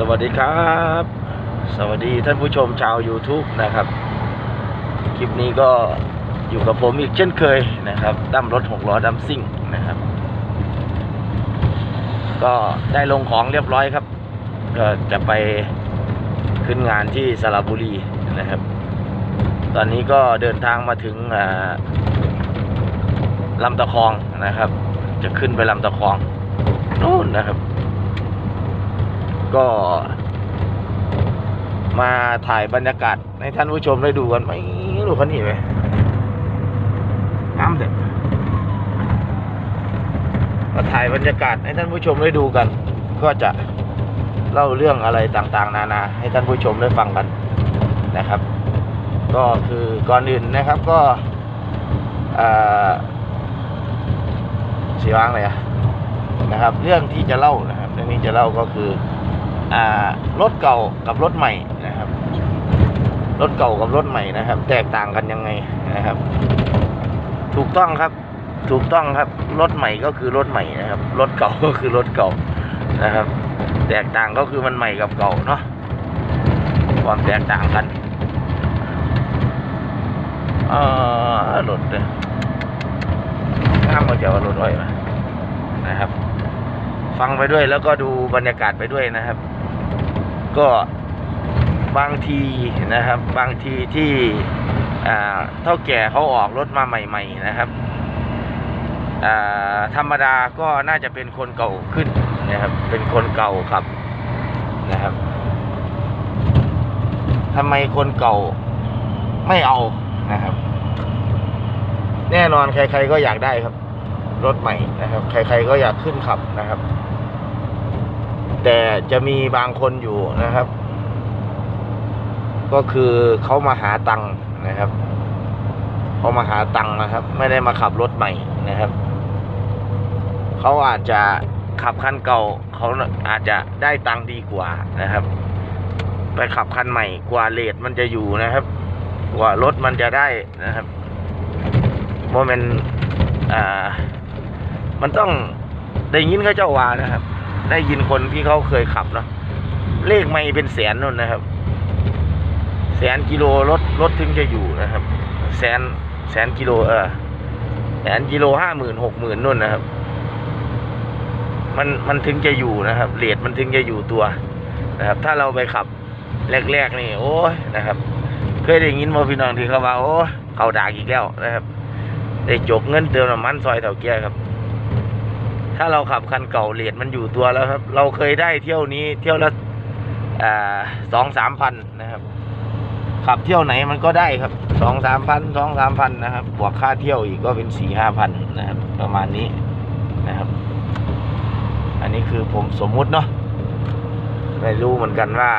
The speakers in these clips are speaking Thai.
สวัสดีครับ สวัสดีท่านผู้ชมชาว YouTube นะครับ คลิปนี้ก็อยู่กับผมอีกเช่นเคยนะครับตั้มรถหกล้อดัมซิ่งนะครับ ก็ได้ลงของเรียบร้อยครับ ก็จะไปขึ้นงานที่สระบุรีนะครับ ตอนนี้ก็เดินทางมาถึงลำตะคองนะครับ จะขึ้นไปลำตะคองนู่นนะครับ ก็ มาถ่ายบรรยากาศให้ท่านผู้ชมได้ดูกันไหมดูคันนี้ไหมน้ำเด็ดมาถ่ายบรรยากาศให้ท่านผู้ชมได้ดูกัน ก็จะเล่าเรื่องอะไรต่างๆ นานา ให้ท่านผู้ชมได้ฟังกันนะครับ ก็คือก่อนอื่นนะครับก็อ่อสีว่างเลยอะนะครับ เรื่องที่จะเล่านะครับเรื่องนี้จะเล่าก็คือ รถเก่ากับรถใหม่นะครับ รถเก่ากับรถใหม่นะครับ แตกต่างกันยังไงนะครับ ถูกต้องครับ ถูกต้องครับ รถใหม่ก็คือรถใหม่นะครับ รถเก่าก็คือรถเก่านะครับ แตกต่างก็คือมันใหม่กับเก่าเนาะ ความแตกต่างกันเออรถเนี่ยข้ามมาจะว่ารถอ้มานะครับ ฟังไปด้วยแล้วก็ดูบรรยากาศไปด้วยนะครับ ก็บางทีนะครับบางทีที่เท่าแก่เขาออกรถมาใหม่ ๆ นะครับธรรมดาก็น่าจะเป็นคนเก่าขึ้นนะครับ เป็นคนเก่าครับนะครับทำไมคนเก่าไม่เอานะครับ แน่นอนใคร ๆก็อยากได้ครับ รถใหม่นะครับ ใคร ๆก็อยากขึ้นขับนะครับ แต่จะมีบางคนอยู่นะครับ ก็คือเขามาหาตังค์นะครับเขามาหาตังค์นะครับ ไม่ได้มาขับรถใหม่นะครับเขาอาจจะขับคันเก่าเขาอาจจะได้ตังค์ดีกว่านะครับ ไปขับคันใหม่กว่าเลทมันจะอยู่นะครับ กว่ารถมันจะได้นะครับโมเมนต์อ่า มันต้องได้ยินเขาเจ้าว่านะครับ ได้ยินคนที่เขาเคยขับเนาะเลขไม่เป็นแสนนู่นนะครับ แสนกิโลรถรถถึงจะอยู่นะครับ แสนแสนกิโลเออแสนกิโลห้าหมื่นหกหมื่นนู่นนะครับ มันมันถึงจะอยู่นะครับเลทมันถึงจะอยู่ตัวนะครับ ถ้าเราไปขับแรกๆนี่โอ้ยนะครับ เคยได้ยินมาพี่น้องที่เขาว่าโอ้เขาด่าอีกแล้วนะครับได้จกเงินเติมน้ำมันซอยเถ่าแก่ครับ ถ้าเราขับคันเก่าเลทมันอยู่ตัวแล้วครับ เราเคยได้เที่ยวนี้เที่ยวละสองสามพันนะครับ ขับเที่ยวไหนมันก็ได้ครับสองสามพันสองสามพันนะครับ บวกค่าเที่ยวอีกก็เป็นสี่ห้าพันนะครับ ประมาณนี้นะครับ อันนี้คือผมสมมุติเนาะไม่รู้เหมือนกันว่า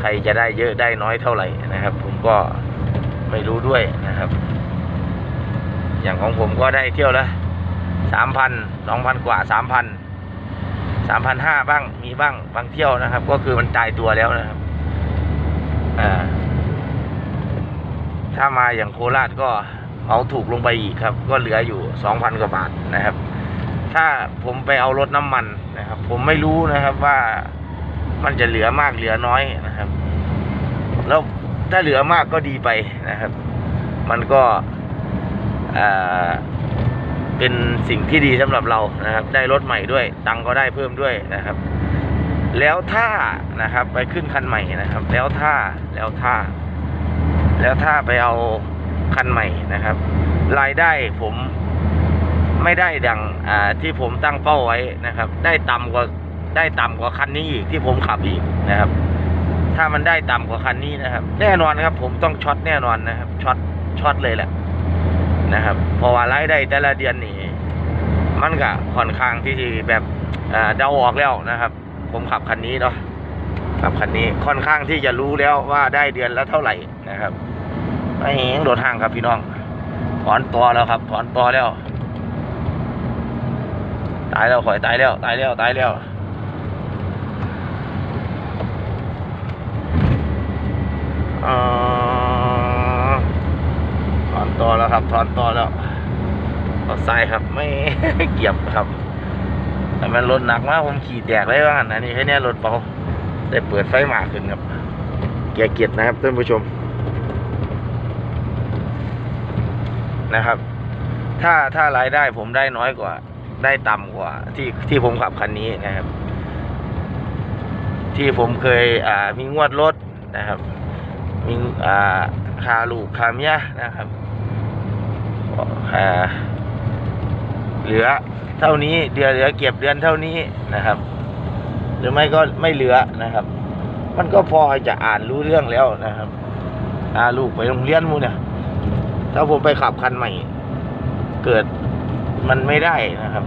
ใครจะได้เยอะได้น้อยเท่าไหร่นะครับ ผมก็ไม่รู้ด้วยนะครับ อย่างของผมก็ได้เที่ยวละ สามพันสองพันกว่าสามพันสามพันห้าบ้างมีบ้างบางเที่ยวนะครับ ก็คือมันตายตัวแล้วนะครับอ่าถ้ามาอย่างโคราชก็เอาถูกลงไปอีกครับ ก็เหลืออยู่สองพันกว่าบาทนะครับ ถ้าผมไปเอารถน้ำมันนะครับ ผมไม่รู้นะครับว่ามันจะเหลือมากเหลือน้อยนะครับ แล้วถ้าเหลือมากก็ดีไปนะครับ มันก็อ่า เป็นสิ่งที่ดีสำหรับเรานะครับ ได้รถใหม่ด้วย ตังก็ได้เพิ่มด้วยนะครับ แล้วถ้านะครับไปขึ้นคันใหม่นะครับ แล้วถ้าแล้วถ้า แล้วถ้าไปเอาคันใหม่นะครับ รายได้ผมไม่ได้ดังอ่าที่ผมตั้งเป้าไว้นะครับ ได้ต่ำกว่าได้ต่ำกว่าคันนี้อีกที่ผมขับอีกนะครับ ถ้ามันได้ต่ำกว่าคันนี้นะครับ แน่นอนครับ ผมต้องช็อตแน่นอนนะครับช็อตช็อตเลยแหละ นะครับ เพราะว่ารายได้แต่ละเดือนนี่มันก็ค่อนข้างที่จะแบบเดาออกแล้วนะครับ ผมขับคันนี้เนาะขับคันนี้ค่อนข้างที่จะรู้แล้วว่าได้เดือนละเท่าไหร่นะครับไม่เห็นโดดห่างครับพี่น้องถอนตัวแล้วครับถอนตัวแล้ว ตายแล้วข่อยตายแล้ว ตายแล้วตายแล้วอ่า ถอนตัวแล้วครับ ถอนตัวแล้วรถไซครับ ไม่เกี่ยมครับแต่มันรถหนักมากผมขี่แตกเลยว่างั้นอันนี้แค่นี้รถเบาได้เปิดไฟมากขึ้นครับเกียร์เกียรนะครับท่านผู้ชม นะครับ ถ้าถ้ารายได้ผมได้น้อยกว่า ได้ต่ำกว่า ที่ที่ผมขับคันนี้นะครับ ที่ผมเคยอ่ามีงวดรถนะครับ มีอ่าคาลูกคาเมียนะครับ เหลือเท่านี้เดือนเหลือเก็บเดือนเท่านี้นะครับ หรือไม่ก็ไม่เหลือนะครับ มันก็พอจะอ่านรู้เรื่องแล้วนะครับอาลูกไปโรงเรียนมูเนี่ยถ้าผมไปขับคันใหม่ เกิดมันไม่ได้นะครับ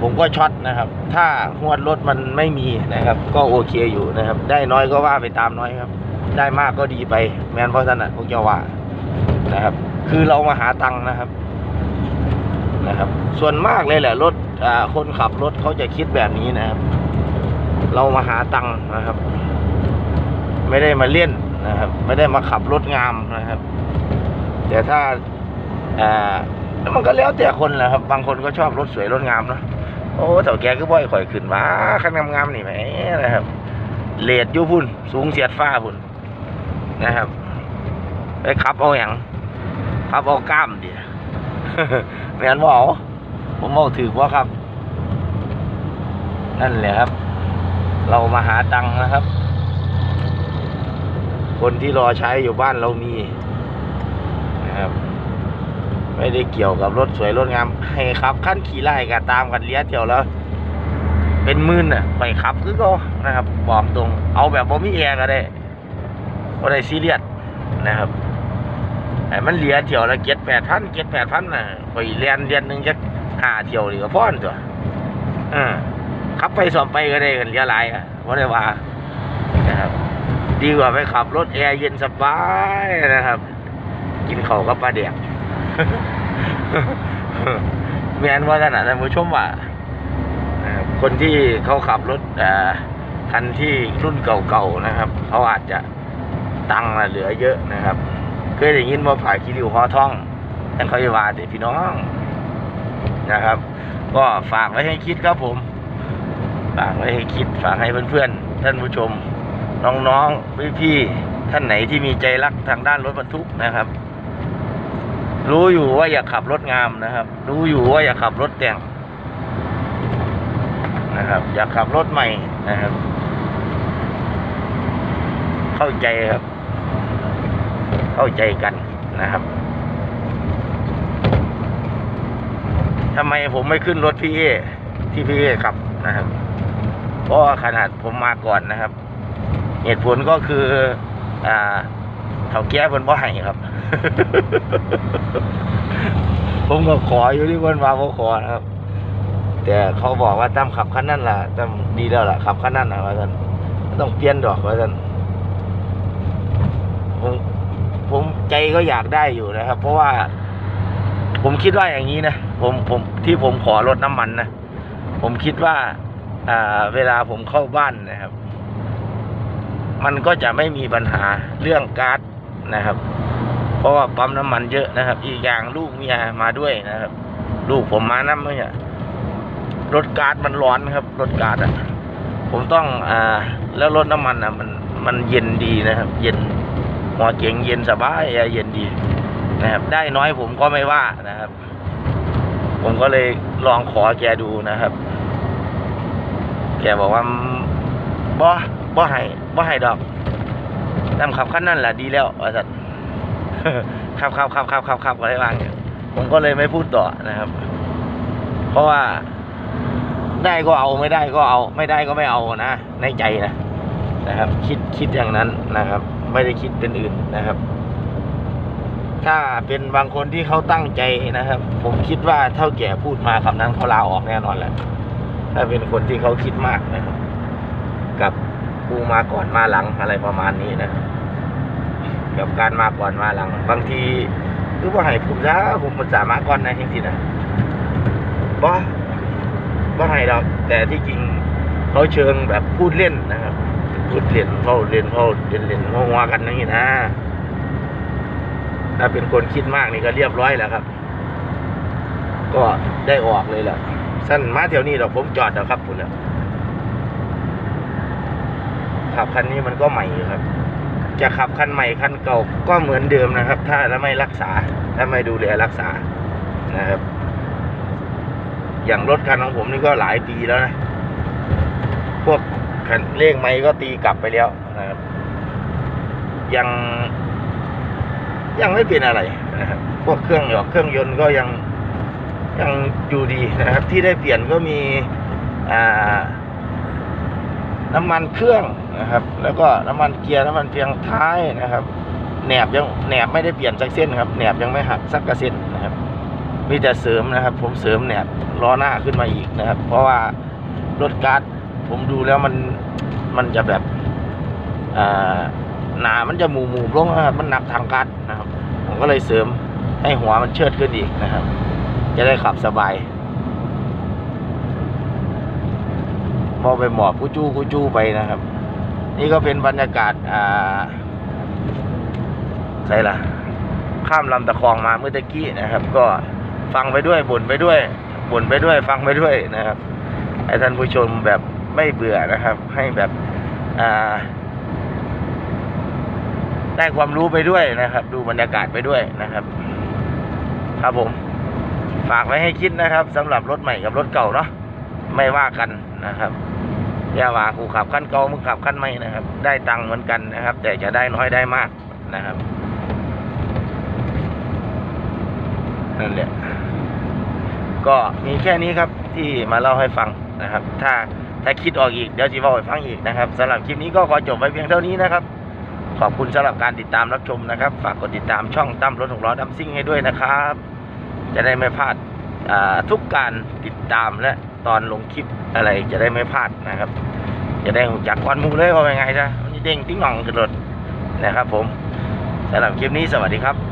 ผมก็ช็อตนะครับ ถ้างวดรถมันไม่มีนะครับ ก็โอเคอยู่นะครับ ได้น้อยก็ว่าไปตามน้อยครับ ได้มากก็ดีไป แมนเพราะฉะนั้นพวกเจ้าว่า นะครับ คือเรามาหาตังค์นะครับนะครับ ส่วนมากเลยแหละรถคนขับรถเขาจะคิดแบบนี้นะครับ เรามาหาตังค์นะครับ ไม่ได้มาเล่นนะครับ ไม่ได้มาขับรถงามนะครับ แต่ถ้าอ่าแล้วมันก็แล้วแต่คนแหละครับ บางคนก็ชอบรถสวยรถงามเนอะโอ้เถ่าแกก็บ่อยข่อยขึ้นมาคันงามๆนี่แหมนะครับเลดยู่พุ่นสูงเสียดฟ้าพุ่นนะครับ ไปขับเอาอย่าง ขับเอากล้ามดิแม่นบ่เอาผมบอกถือว่าครับ นั่นแหละครับ เรามาหาตังค์นะครับ คนที่รอใช้อยู่บ้านเรามีนะครับ ไม่ได้เกี่ยวกับรถสวยรถงาม ให้ขับขั้นขี่ไล่กันตามกันเลี้ยเที่ยวแล้ว เป็นมื่นอะไปขับคือก็นะครับ บอกตรง เอาแบบบ่มีแอร์ก็ได้บ่ได้ซีเรียสนะครับ แต่มันเหลียเที่ยวละเจ็ดแปดพันเจ็ดแปดพันน่ะไปเรียนเรียนหนึ่งจะหาเที่ยวหรือก็พอนตัวอ่าขับไปสอบไปก็ได้กันเหลียหลายอะบ่ได้ว่านะครับ ดีกว่าไปขับรถแอร์เย็นสบายนะครับ กินข้าวกับปลาเดียกแมนว่าขนาดนั้นผู้ชมว่านะคนที่เขาขับรถอ่าคันที่รุ่นเก่าๆนะครับเขาอาจจะตังค์เหลือเยอะนะครับ ยได้ยินว่าผ่าคิริวหอท่องแต่เขาจะว่าแต่พี่น้องนะครับ ก็ฝากไว้ให้คิดครับผม ฝากไว้ให้คิดฝากให้เพื่อนๆท่านผู้ชม น้องๆพี่ๆท่านไหนที่มีใจรักทางด้านรถบรรทุกนะครับ รู้อยู่ว่าอย่าขับรถงามนะครับ รู้อยู่ว่าอย่าขับรถแต่งนะครับ อย่าขับรถใหม่นะครับ เข้าใจครับ เข้าใจกันนะครับทำไมผมไม่ขึ้นรถพี่เอที่พี่เอขับนะครับ เพราะขนาดผมมาก่อนนะครับ เหตุผลก็คือ อ่าเถาแก้เพิ่นบ่ให้ครับ ผมก็ขออยู่ที่เพิ่นมาบ่ขอนะครับ แต่เขาบอกว่าตั้มขับคันนั้นล่ะตั้มดีแล้วล่ะขับคันนั้นนะว่าท่านต้องเปลี่ยนดอกว่าท่านผมผม ใจก็อยากได้อยู่นะครับ เพราะว่า ผมคิดว่าอย่างนี้นะผมผมที่ผมขอลดน้ำมันนะผมคิดว่า อ่า เวลาผมเข้าบ้านนะครับ มันก็จะไม่มีปัญหาเรื่องก๊าซนะครับ เพราะว่าปั๊มน้ำมันเยอะนะครับ อีกอย่างลูกเมียมาด้วยนะครับ ลูกผมมานั่นเนี่ยรถก๊าซมันร้อนครับรถก๊าซอะ ผมต้องอ่า แล้วรถน้ำมันอะ มันมันเย็นดีนะครับ เย็น หัวเก๋งเย็นสบายแอร์เย็นดีนะครับ ได้น้อยผมก็ไม่ว่านะครับ ผมก็เลยลองขอแกดูนะครับ แกบอกว่าบ่บ่ให้บ่ให้ดอกตามขับขั้นนั่นแหละดีแล้วว่าสัตว์ขับขับขับขับขับขับอะไรบ้างเนี่ยผมก็เลยไม่พูดต่อนะครับ เพราะว่าได้ก็เอาไม่ได้ก็เอา ไม่ได้ก็ไม่เอานะในใจนะนะครับ คิดคิดอย่างนั้นนะครับ ไม่ได้คิดเป็นอื่นนะครับ ถ้าเป็นบางคนที่เขาตั้งใจนะครับ ผมคิดว่าเท่าแก่พูดมาคำนั้นเขาลาออกแน่นอนแหละถ้าเป็นคนที่เขาคิดมากนะครับ กับกูมาก่อนมาหลังอะไรประมาณนี้นะกับการมาก่อนมาหลัง บางทีคือว่าให้ผมนะผมมันสามารถก่อนนะจริงๆนะบ่บ่ให้ดอก แต่ที่จริงเขาเชิงแบบพูดเล่นนะครับ พูดเล่นเขาเล่นเขาเล่นเล่นหัวๆกันอย่างนี้นะถ้าเป็นคนคิดมากนี่ก็เรียบร้อยแล้วครับ ก็ได้ออกเลยแหละสั้นมาแถวนี้เราผมจอดแล้วครับคุณแล้วขับคันนี้มันก็ใหม่อยู่ครับ จะขับคันใหม่คันเก่าก็เหมือนเดิมนะครับ ถ้าถ้าไม่รักษาถ้าไม่ดูแลรักษานะครับ อย่างรถคันของผมนี่ก็หลายปีแล้วนะ พวก เลขไม้ก็ตีกลับไปแล้วนะครับ ยัง ยังไม่เป็นอะไรนะครับพวกเครื่องหยอกเครื่องยนต์ก็ยังยังอยู่ดีนะครับ ที่ได้เปลี่ยนก็มีอ่าน้ำมันเครื่องนะครับ แล้วก็น้ำมันเกียร์น้ำมันเพียงท้ายนะครับแหนบยังแหนบไม่ได้เปลี่ยนสักเส้นครับแหนบยังไม่หักสักกระเส้นนะครับมีแต่เสริมนะครับ ผมเสริมแหนบล้อหน้าขึ้นมาอีกนะครับ เพราะว่ารถการ์ด ผมดูแล้วมันมันจะแบบหนามันจะหมูหมูลงนะครับมันหนักทางการ์ดนะครับ ผมก็เลยเสริมให้หัวมันเชิดขึ้นอีกนะครับ จะได้ขับสบายมองไปหมอบกูจู้กูจู้ไปนะครับ นี่ก็เป็นบรรยากาศอ่าใช่ละข้ามลำตะคองมาเมื่อตะกี้นะครับ ก็ฟังไปด้วยบ่นไปด้วยบ่นไปด้วย ฟังไปด้วยนะครับให้ท่านผู้ชมแบบ ไม่เบื่อนะครับ ให้แบบได้ความรู้ไปด้วยนะครับ ดูบรรยากาศไปด้วยนะครับ ครับผมฝากไว้ให้คิดนะครับสำหรับรถใหม่กับรถเก่าเนาะไม่ว่ากันนะครับอย่าว่ากูขับขั้นเก่ามึงขับขั้นใหม่นะครับ ได้ตังค์เหมือนกันนะครับ แต่จะได้น้อยได้มากนะครับนั่นแหละก็มีแค่นี้ครับที่มาเล่าให้ฟังนะครับ ถ้า ถ้าคิดออกอีกเดี๋ยวจะเล่าให้ฟังอีกนะครับสำหรับคลิปนี้ก็ขอจบไว้เพียงเท่านี้นะครับ ขอบคุณสำหรับการติดตามรับชมนะครับ ฝากกดติดตามช่องตั้มรถหกล้อดัมซิ่งให้ด้วยนะครับ จะได้ไม่พลาดทุกการติดตามและตอนลงคลิปอะไรจะได้ไม่พลาดนะครับ จะได้รู้จักวันมูเลยว่าเป็นไงจ้ะมันจะเด้งติ้งหน่องขึ้นรถนะครับผมสำหรับคลิปนี้สวัสดีครับ